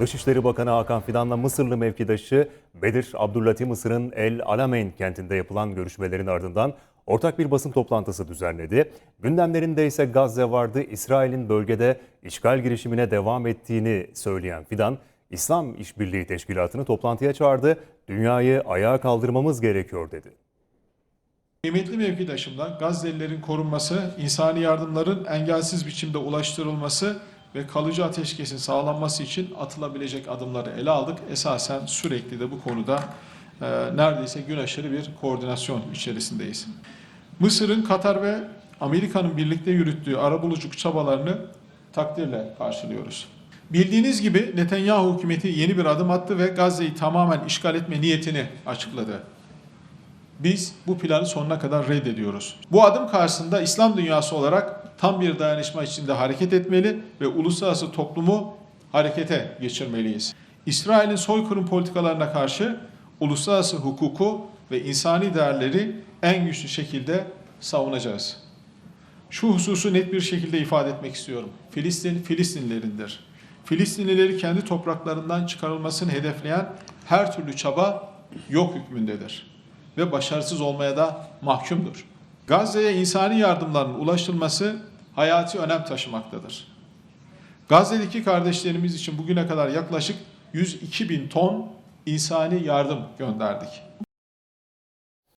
Dışişleri Bakanı Hakan Fidan'la Mısırlı mevkidaşı Bedir Abdüllatif Mısır'ın El Alamein kentinde yapılan görüşmelerin ardından ortak bir basın toplantısı düzenledi. Gündemlerinde ise Gazze vardı. İsrail'in bölgede işgal girişimine devam ettiğini söyleyen Fidan, İslam İşbirliği Teşkilatı'nı toplantıya çağırdı. Dünyayı ayağa kaldırmamız gerekiyor dedi. Kıymetli mevkidaşımla Gazze'lilerin korunması, insani yardımların engelsiz biçimde ulaştırılması ve kalıcı ateşkesin sağlanması için atılabilecek adımları ele aldık. Esasen sürekli de bu konuda e, neredeyse gün aşırı bir koordinasyon içerisindeyiz. Mısır'ın Katar ve Amerika'nın birlikte yürüttüğü arabuluculuk çabalarını takdirle karşılıyoruz. Bildiğiniz gibi Netanyahu hükümeti yeni bir adım attı ve Gazze'yi tamamen işgal etme niyetini açıkladı. Biz bu planı sonuna kadar reddediyoruz. Bu adım karşısında İslam dünyası olarak tam bir dayanışma içinde hareket etmeli ve uluslararası toplumu harekete geçirmeliyiz. İsrail'in soykırım politikalarına karşı uluslararası hukuku ve insani değerleri en güçlü şekilde savunacağız. Şu hususu net bir şekilde ifade etmek istiyorum. Filistin, Filistinlilerindir. Filistinlileri kendi topraklarından çıkarılmasını hedefleyen her türlü çaba yok hükmündedir ve başarısız olmaya da mahkumdur. Gazze'ye insani yardımların ulaştırılması hayati önem taşımaktadır. Gazze'deki kardeşlerimiz için bugüne kadar yaklaşık 102 bin ton insani yardım gönderdik.